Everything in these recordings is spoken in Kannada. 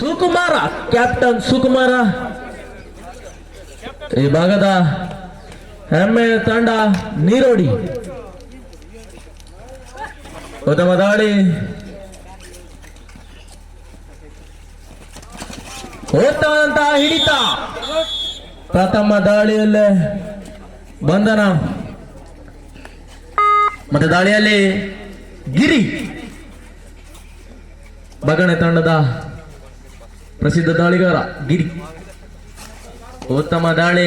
ಸುಕುಮಾರ, ಕ್ಯಾಪ್ಟನ್ ಸುಕುಮಾರ. ಈ ಭಾಗದ ಹೆಮ್ಮೆ ತಂಡ ನೀರೋಡಿ. ಉತ್ತಮ ದಾಳಿ. ಉತ್ತಮದಂತಹ ಹಿಡಿತ. ಪ್ರಥಮ ದಾಳಿಯಲ್ಲೇ ಬಂಧನ. ಮತ್ತೆ ದಾಳಿಯಲ್ಲಿ ಗಿರಿ. ಬಗಣೆ ತಂಡದ ಪ್ರಸಿದ್ಧ ದಾಳಿಗಾರ ಗಿರಿ. ಉತ್ತಮ ದಾಳಿ.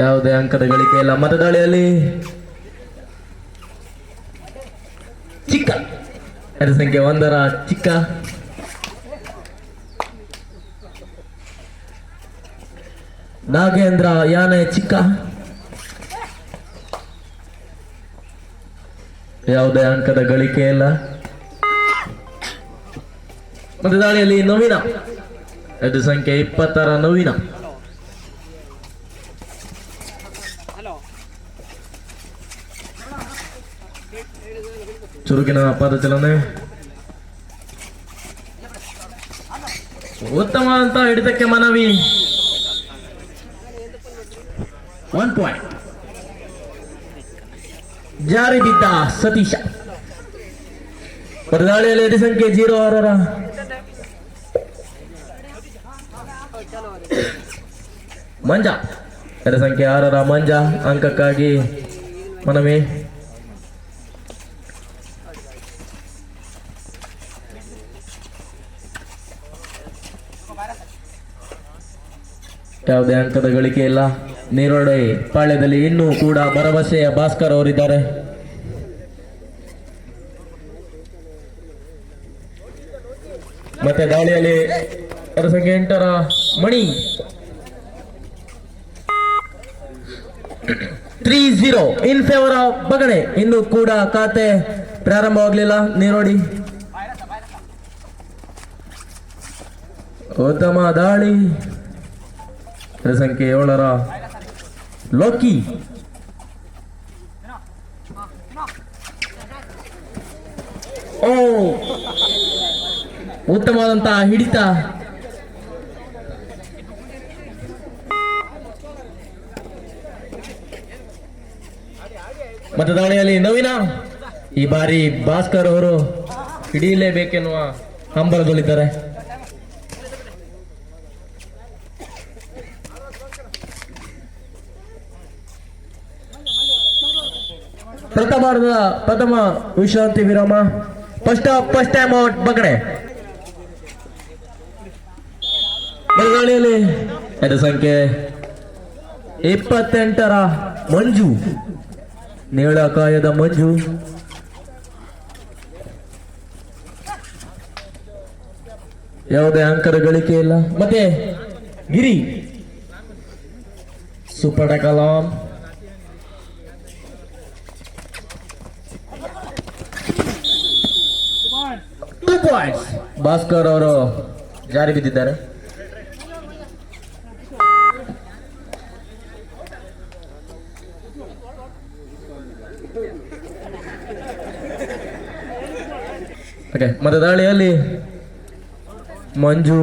ಯಾವುದೇ ಅಂಕದ ಗಳಿಕೆ ಇಲ್ಲ. ಮತ ದಾಳಿಯಲ್ಲಿ ಚಿಕ್ಕ. ಅದು ಸಂಖ್ಯೆ ಒಂದರ ಚಿಕ್ಕ. ನಾಗೇಂದ್ರ ಯಾನೆ ಚಿಕ್ಕ. ಯಾವುದೇ ಅಂಕದ ಗಳಿಕೆ ಇಲ್ಲ ಮತ್ತೆ ದಾಳಿಯಲ್ಲಿ ನವೀನ ಅದು ಸಂಖ್ಯೆ ಇಪ್ಪತ್ತರ ನವೀನ ಚುರುಕಿನ ಪದಚಲನೆ ಉತ್ತಮವಾದಂತ ಹಿಡಿತಕ್ಕೆ ಮನವಿ ಒನ್ ಪಾಯಿಂಟ್ ಜಾರಿ ಬಿದ್ದ ಸತೀಶ. ಬರದಾಳಿಯಲ್ಲಿ ಎರಡು ಸಂಖ್ಯೆ ಜೀರೋ ಆರರ. ಮಂಜ. ಎರಡು ಸಂಖ್ಯೆ ಆರರ ಮಂಜ. ಅಂಕಕ್ಕಾಗಿ ಮನವಿ. ಯಾವುದೇ ಅಂಕದ ಗಳಿಕೆ ಇಲ್ಲ. ನೀರೋಡೆ ಪಾಳ್ಯದಲ್ಲಿ ಇನ್ನೂ ಕೂಡ ಭರವಸೆಯ ಭಾಸ್ಕರ್ ಅವರಿದ್ದಾರೆ. ಮತ್ತೆ ದಾಳಿಯಲ್ಲಿ ಸಂಖ್ಯೆ ಎಂಟರ ಮಣಿ. Three zero in favour of ಬಗಣೆ ಇನ್ನು ಕೂಡ ಖಾತೆ ಪ್ರಾರಂಭವಾಗಲಿಲ್ಲ. ನೀರೋಡಿ. ಉತ್ತಮ ದಾಳಿ. ಸಂಖ್ಯೆ ಏಳರ ಲೋಕಿ ಓ ಉತ್ತಮವಾದಂತಹ ಹಿಡಿತ. ಮತ್ತೆ ದಾಳಿಯಲ್ಲಿ ನವೀನ ಈ ಬಾರಿ ಭಾಸ್ಕರ್ ಅವರು ಹಿಡಿಯಲೇಬೇಕೆನ್ನುವ ಪ್ರಥಮಾರ್ಧದ ಪ್ರಥಮ ವಿಶ್ರಾಂತಿ ವಿರಾಮ. ಫಸ್ಟ್ ಫಸ್ಟ್ ಟೈಮ್ ಔಟ್ ಬಗಡೆ ಬೆಳಗಾವಿಯಲ್ಲಿ ಸಂಖ್ಯೆ ಇಪ್ಪತ್ತೆಂಟರ ಮಂಜು. ನೇಳಕಾಯದ ಮಂಜು. ಯಾವುದೇ ಅಂಕದ ಗಳಿಕೆ ಇಲ್ಲ. ಮತ್ತೆ ಗಿರಿ. ಸುಪಟ ಕಲಾಂ. ಭಾಸ್ಕರ್ ಅವರು ಜಾರಿ ಬಿದ್ದಿದ್ದಾರೆ. ಓಕೆ ಮತ್ತೆ ದಾಳಿಯಲ್ಲಿ ಮಂಜು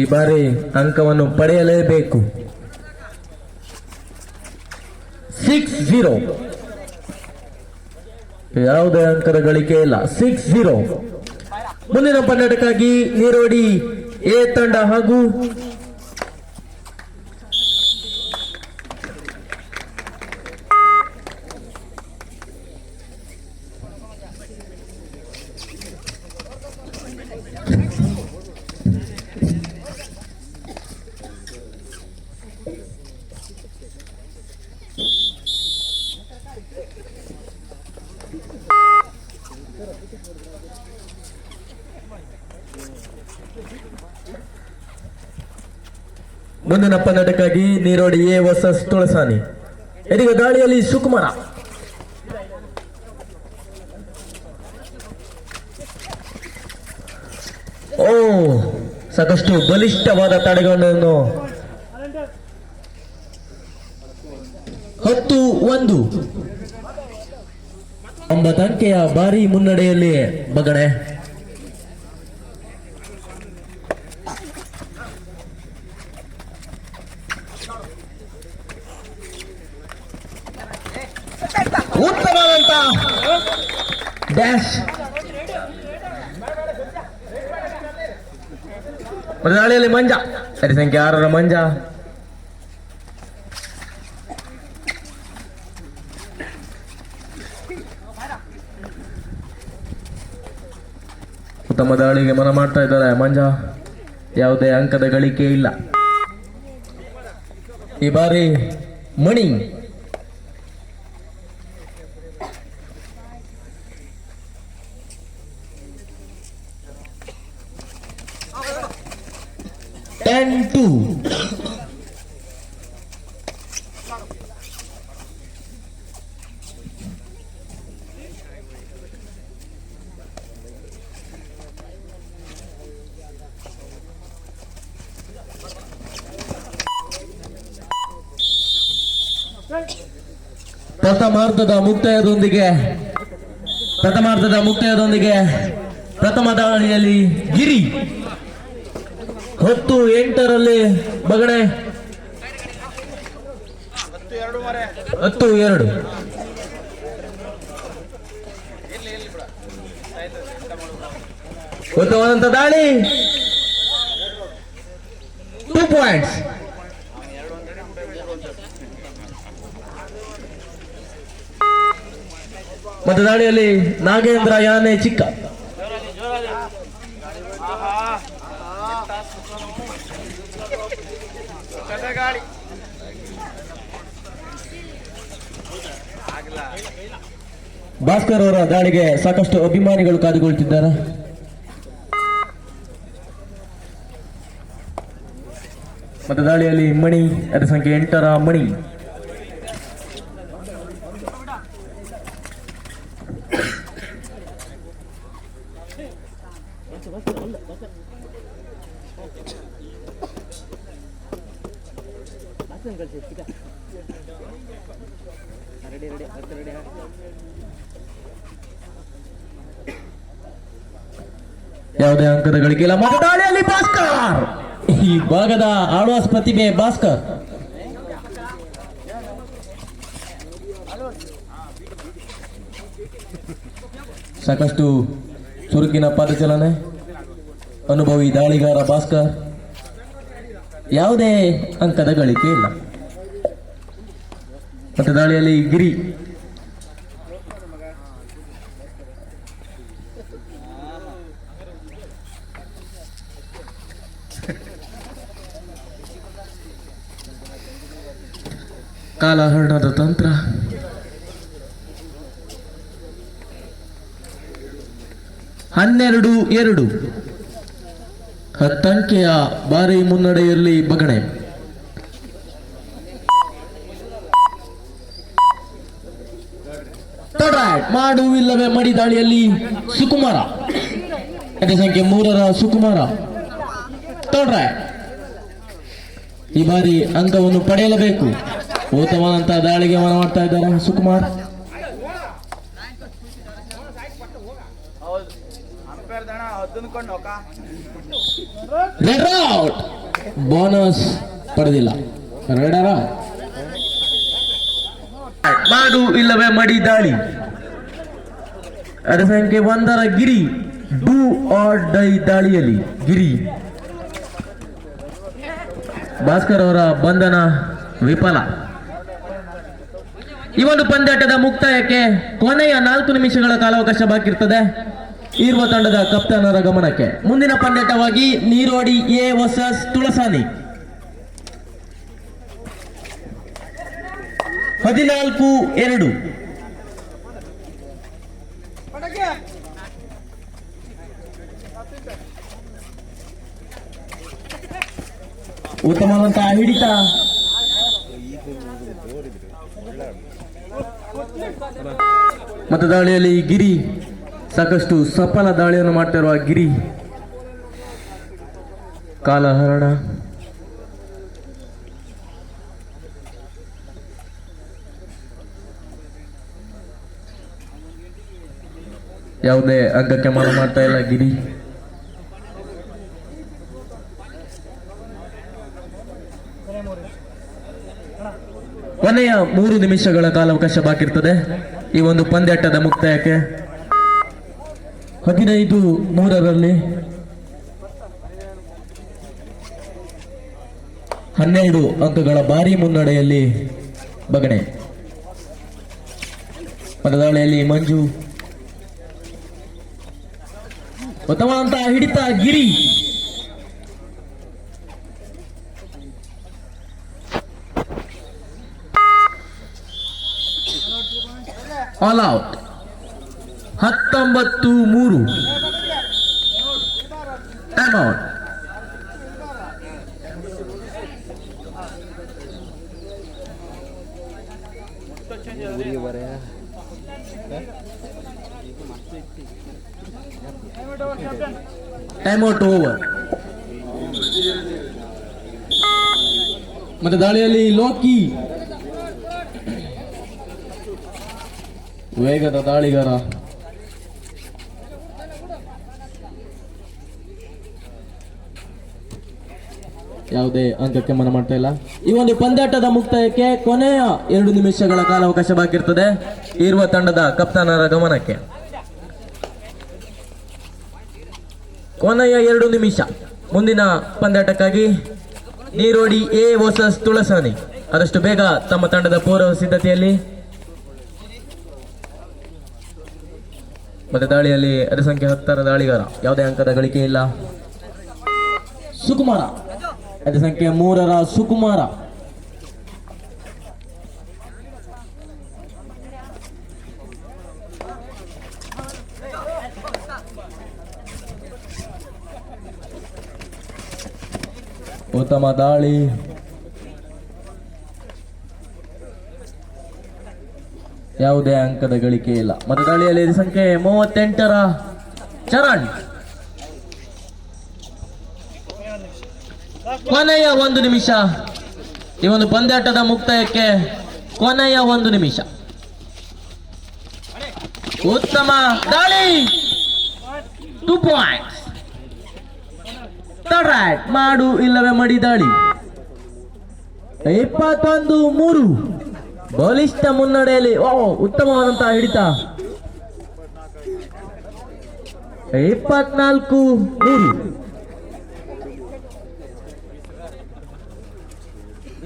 ಈ ಬಾರಿ ಅಂಕವನ್ನು ಪಡೆಯಲೇಬೇಕು. ಸಿಕ್ಸ್ ಜೀರೋ ಯಾವುದೇ ಅಂಕದ ಗಳಿಕೆ ಇಲ್ಲ. ಸಿಕ್ಸ್ ಜೀರೋ ಮುಂದಿನ ಪನ್ನಡಕ್ಕಾಗಿ ಈರೋಡಿ ಎ ತಂಡ ಹಾಗೂ ಮುಂದಿನ ಪನ್ನಡಕ್ಕಾಗಿ ನೀರೋಡಿ ಎ ವರ್ಸಸ್ ತುಳಸಾನಿ. ಇದೀಗ ದಾಳಿಯಲ್ಲಿ ಸುಕುಮಾರ ಓ, ಸಾಕಷ್ಟು ಬಲಿಷ್ಠವಾದ ತಡೆಗಳನ್ನು. ಹತ್ತು, ಒಂದು. ಒಂಬತ್ತು ಒಂಬತ್ತು ಅಂಕೆಯ ಭಾರಿ ಮುನ್ನಡೆಯಲ್ಲಿ ಬಗಣೆ ಉತ್ತಮವಾದಂತ ಡ್ಯಾಶ್ ದಾಳಿಯಲ್ಲಿ ಮಂಜ. ಸರಿ, ಸಂಖ್ಯೆ ಆರರ ಮಂಜ. ಉತ್ತಮ ದಾಳಿಗೆ ಮನ ಮಾಡ್ತಾ ಇದ್ದಾರೆ ಮಂಜ. ಯಾವುದೇ ಅಂಕದ ಗಳಿಕೆ ಇಲ್ಲ. ಈ ಬಾರಿ ಮಣಿ. ಟೆನ್ ಟು ಪ್ರಥಮಾರ್ಧದ ಮುಕ್ತಾಯದೊಂದಿಗೆ ಪ್ರಥಮಾರ್ಧದ ಮುಕ್ತಾಯದೊಂದಿಗೆ ಪ್ರಥಮ ದಾಳಿಯಲ್ಲಿ ಗಿರಿ ಹತ್ತು ಎಂಟರಲ್ಲಿ ಬಗಡೆ ಹತ್ತು ಎರಡು. ಉತ್ತಮವಾದಂತ ದಾಳಿ. ಟೂ ಪಾಯಿಂಟ್ಸ್ ಮತ್ತೆ ದಾಳಿಯಲ್ಲಿ ನಾಗೇಂದ್ರ ಯಾನೆ ಚಿಕ್ಕ. ಗಾಡಿ ಭಾಸ್ಕರ್ ಅವರ ದಾಳಿಗೆ ಸಾಕಷ್ಟು ಅಭಿಮಾನಿಗಳು ಕಾದುಕೊಳ್ತಿದ್ದಾರೆ ಮತ್ತು ದಾಳಿಯಲ್ಲಿ ಮಣಿ ಅದರ ಸಂಖ್ಯೆ ಎಂಟರ ಮಣಿ. ಯಾವುದೇ ಅಂಕದ ಗಳಿಕೆ ಇಲ್ಲ. ಮತ್ತೆ ದಾಳಿಯಲ್ಲಿ ಭಾಸ್ಕರ್! ಈ ಭಾಗದ ಆಳ್ವಾಸ್ ಪ್ರತಿಭೆ ಭಾಸ್ಕರ್. ಸಾಕಷ್ಟು ಚುರುಕಿನ ಪಾದಚಲನೆ. ಅನುಭವಿ ದಾಳಿಗಾರ ಭಾಸ್ಕರ್. ಯಾವುದೇ ಅಂಕದ ಗಳಿಕೆ ಇಲ್ಲ. ಮತ್ತೆ ದಾಳಿಯಲ್ಲಿ ಗಿರಿ. ಕಾಲಹರಣದ ತಂತ್ರ. ಹನ್ನೆರಡು ಎರಡು. ಹತ್ತಂಕೆಯ ಬಾರಿ ಮುನ್ನಡೆಯಲ್ಲಿ ಬಗಣೆ ಮಾಡುವಿಲ್ಲವೇ ಮಡಿ ದಾಳಿಯಲ್ಲಿ ಸುಕುಮಾರ. ಅದೇ ಸಂಖ್ಯೆ ಮೂರರ ಸುಕುಮಾರ. ತಡ್ರಾಡ್ ಈ ಬಾರಿ ಅಂಕವನ್ನು ಪಡೆಯಲೇಬೇಕು. ಉತ್ತಮವಾದಂತಹ ದಾಳಿಗೆ ಮನ ಮಾಡ್ತಾ ಇದ್ದಾರೆ ಸುಕುಮಾರ್. ಬೋನಸ್ ಪಡೆದಿಲ್ಲ. ರೆಡರ ಮಾಡು ಇಲ್ಲವೇ ಮಡಿ ದಾಳಿ. ಅದರ ಸಂಖ್ಯೆ ಒಂದರ ಗಿರಿ. ಡೂ ಆರ್ ಡೈ ದಾಳಿಯಲ್ಲಿ. ಗಿರಿ. ಭಾಸ್ಕರ್ ಅವರ ಬಂಧನ ವಿಫಲ. ಈ ಒಂದು ಪಂದ್ಯಾಟದ ಮುಕ್ತಾಯಕ್ಕೆ ಕೊನೆಯ ನಾಲ್ಕು ನಿಮಿಷಗಳ ಕಾಲಾವಕಾಶ ಬಾಕಿ ಇರ್ತದೆ. ಇರುವ ತಂಡದ ಕಪ್ತಾನರ ಗಮನಕ್ಕೆ. ಮುಂದಿನ ಪಂದ್ಯಾಟವಾಗಿ ನೀರೋಡಿ ಎ ವರ್ಸಸ್ ತುಳಸಾನಿ. ಹದಿನಾಲ್ಕು, ಎರಡು. ಉತ್ತಮವಾದಂತಹ ಹಿಡಿತ. ಮತ್ತು ದಾಳಿಯಲ್ಲಿ ಗಿರಿ ಸಾಕಷ್ಟು ಸಫಲ ದಾಳಿಯನ್ನು ಮಾಡ್ತಿರುವ ಗಿರಿ. ಕಾಲಹರಣ. ಯಾವುದೇ ಅಗ್ಗಕ್ಕೆ ಮಾಡ ಮಾಡ್ತಾ ಇಲ್ಲ ಗಿರಿ. ಕೊನೆಯ ಮೂರು ನಿಮಿಷಗಳ ಕಾಲಾವಕಾಶ ಬಾಕಿ ಇರ್ತದೆ ಈ ಒಂದು ಪಂದ್ಯಾಟದ ಮುಕ್ತಾಯಕ್ಕೆ. ಹದಿನೈದು ಮೂರರಲ್ಲಿ ಹನ್ನೆರಡು ಅಂಕಗಳ ಭಾರಿ ಮುನ್ನಡೆಯಲ್ಲಿ ಬಗಣೆ. ಮತದಾಳಿಯಲ್ಲಿ ಮಂಜು. ಉತ್ತಮವಾದಂತಹ ಹಿಡಿತ ಗಿರಿ. ಆಲ್ ಔಟ್ ಹತ್ತೊಂಬತ್ತು ಮೂರು. Time out time out over ಮತ್ತೆ ದಾಳಿಯಲ್ಲಿ ಲೋಕಿ ವೇಗದ ದಾಳಿಗಾರ. ಯಾವುದೇ ಅಂಕಕ್ಕೆ ಮನ ಮಾಡ್ತಾ ಇಲ್ಲ. ಈ ಒಂದು ಪಂದ್ಯಾಟದ ಮುಕ್ತಾಯಕ್ಕೆ ಕೊನೆಯ ಎರಡು ನಿಮಿಷಗಳ ಕಾಲಾವಕಾಶ ಬಾಕಿರ್ತದೆ ಇರುವ ತಂಡದ ಕಪ್ತಾನರ ಗಮನಕ್ಕೆ. ಕೊನೆಯ ಎರಡು ನಿಮಿಷ ಮುಂದಿನ ಪಂದ್ಯಾಟಕ್ಕಾಗಿ ನೀರೋಡಿ ಎ ವರ್ಸಸ್ ತುಳಸಾನಿ. ಆದಷ್ಟು ಬೇಗ ತಮ್ಮ ತಂಡದ ಪೂರ್ವ ಸಿದ್ಧತೆಯಲ್ಲಿ ಮತ್ತೆ ದಾಳಿಯಲ್ಲಿ ಅದೇ ಸಂಖ್ಯೆ ಹತ್ತರ ದಾಳಿಗಾರ. ಯಾವುದೇ ಅಂಕದ ಗಳಿಕೆ ಇಲ್ಲ. ಸುಕುಮಾರ. ಅದೇ ಸಂಖ್ಯೆ ಮೂರರ ಸುಕುಮಾರ. ಉತ್ತಮ ದಾಳಿ. ಯಾವುದೇ ಅಂಕದ ಗಳಿಕೆ ಇಲ್ಲ. ಮತದಾಳಿಯಲ್ಲಿ ಸಂಖ್ಯೆ ಮೂವತ್ತೆಂಟರ ಚರಣ್. ಕೊನೆಯ ಒಂದು ನಿಮಿಷ. ಈ ಒಂದು ಪಂದ್ಯಾಟದ ಮುಕ್ತಾಯಕ್ಕೆ ಕೊನೆಯ ಒಂದು ನಿಮಿಷ. ಉತ್ತಮ ದಾಳಿ. ಟೂ ಪಾಯಿಂಟ್ಸ್ ಮಾಡು ಇಲ್ಲವೇ ಮಡಿ ದಾಳಿ. ಇಪ್ಪತ್ತೊಂದು ಮೂರು. ಬಲಿಷ್ಠ ಮುನ್ನಡೆಯಲ್ಲಿ ಓ ಉತ್ತಮವಾದಂತಹ ಹಿಡಿತ. ಇಪ್ಪತ್ನಾಲ್ಕು ಮೂರು.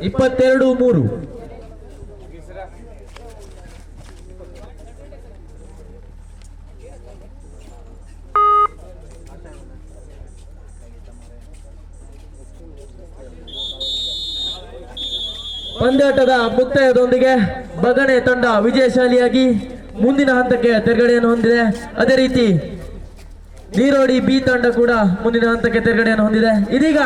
ಇಪ್ಪತ್ತೆರಡು ಮೂರು. ಪಂದ್ಯಾಟದ ಮುಕ್ತಾಯದೊಂದಿಗೆ ಬಗಣೆ ತಂಡ ವಿಜಯಶಾಲಿಯಾಗಿ ಮುಂದಿನ ಹಂತಕ್ಕೆ ತೆರಗಡೆಯನ್ನು ಹೊಂದಿದೆ. ಅದೇ ರೀತಿ ನೀರೋಡಿ ಬಿ ತಂಡ ಕೂಡ ಮುಂದಿನ ಹಂತಕ್ಕೆ ತೆರಗಡೆಯನ್ನು ಹೊಂದಿದೆ. ಇದೀಗ